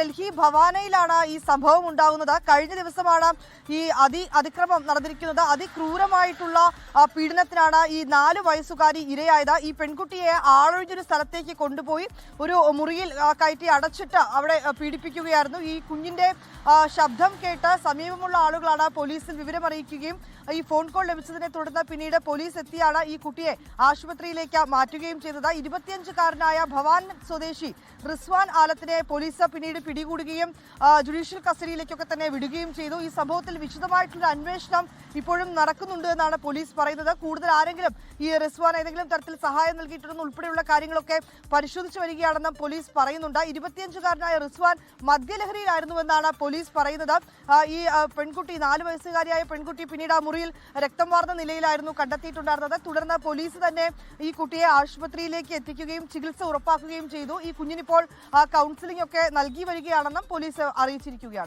ഡൽഹി ഭവാനയിലാണ് ഈ സംഭവം ഉണ്ടാകുന്നത് കഴിഞ്ഞ ദിവസമാണ് ഈ അതി അതിക്രമം നടന്നിരിക്കുന്നത്. അതിക്രൂരമായിട്ടുള്ള പീഡനത്തിനാണ് ഈ നാല് വയസ്സുകാരി ഇരയായത്. ഈ പെൺകുട്ടിയെ ആളൊഴിഞ്ഞൊരു സ്ഥലത്തേക്ക് കൊണ്ടുപോയി ഒരു മുറിയിൽ കയറ്റി അടച്ചിട്ട് അവിടെ പീഡിപ്പിക്കുകയായിരുന്നു. ഈ കുഞ്ഞിന്റെ ശബ്ദം കേട്ട് സമീപമുള്ള ആളുകളാണ് പോലീസിൽ വിവരമറിയിക്കുകയും ഈ ഫോൺ കോൾ ലഭിച്ചതിനെ തുടർന്ന് പിന്നീട് പോലീസ് എത്തിയാണ് ഈ കുട്ടിയെ ആശുപത്രിയിലേക്ക് മാറ്റുകയും ചെയ്തത്. ഇരുപത്തിയഞ്ചുകാരനായ ഭവാൻ സ്വദേശി റിസ്വാൻ ആലത്തിനെ പോലീസ് പിന്നീട് പിടികൂടുകയും ജുഡീഷ്യൽ കസ്റ്റഡിയിലേക്കൊക്കെ തന്നെ വിടുകയും ചെയ്തു. ഈ സംഭവത്തിൽ വിശദമായിട്ടുള്ള അന്വേഷണം ഇപ്പോഴും നടക്കുന്നുണ്ട് എന്നാണ് പോലീസ് പറയുന്നത്. കൂടുതൽ ആരെങ്കിലും ഈ റിസ്വാൻ ഏതെങ്കിലും തരത്തിൽ സഹായം നൽകിയിട്ടുണ്ടെന്ന് ഉൾപ്പെടെയുള്ള കാര്യങ്ങളൊക്കെ പരിശോധിച്ചു വരികയാണെന്നും പോലീസ് പറയുന്നുണ്ട്. ഇരുപത്തിയഞ്ചുകാരനായ റിസ്വാൻ മദ്യലഹരിയിലായിരുന്നുവെന്നാണ് പോലീസ് പറയുന്നത്. ഈ പെൺകുട്ടി നാല് വയസ്സുകാരിയായ പെൺകുട്ടി പിന്നീട് ആ മുറിയിൽ രക്തം വാർന്ന നിലയിലായിരുന്നു കണ്ടെത്തിയിട്ടുണ്ടായിരുന്നത്. തുടർന്ന് പോലീസ് തന്നെ ഈ കുട്ടിയെ ആശുപത്രിയിലേക്ക് എത്തിക്കുകയും ചികിത്സ ഉറപ്പാക്കുകയും ചെയ്തു. ഈ കുഞ്ഞിനിപ്പോൾ കൗൺസിലിംഗ് ഒക്കെ നൽകി വരികയാണെന്നും പോലീസ് അറിയിച്ചിരിക്കുകയാണ്.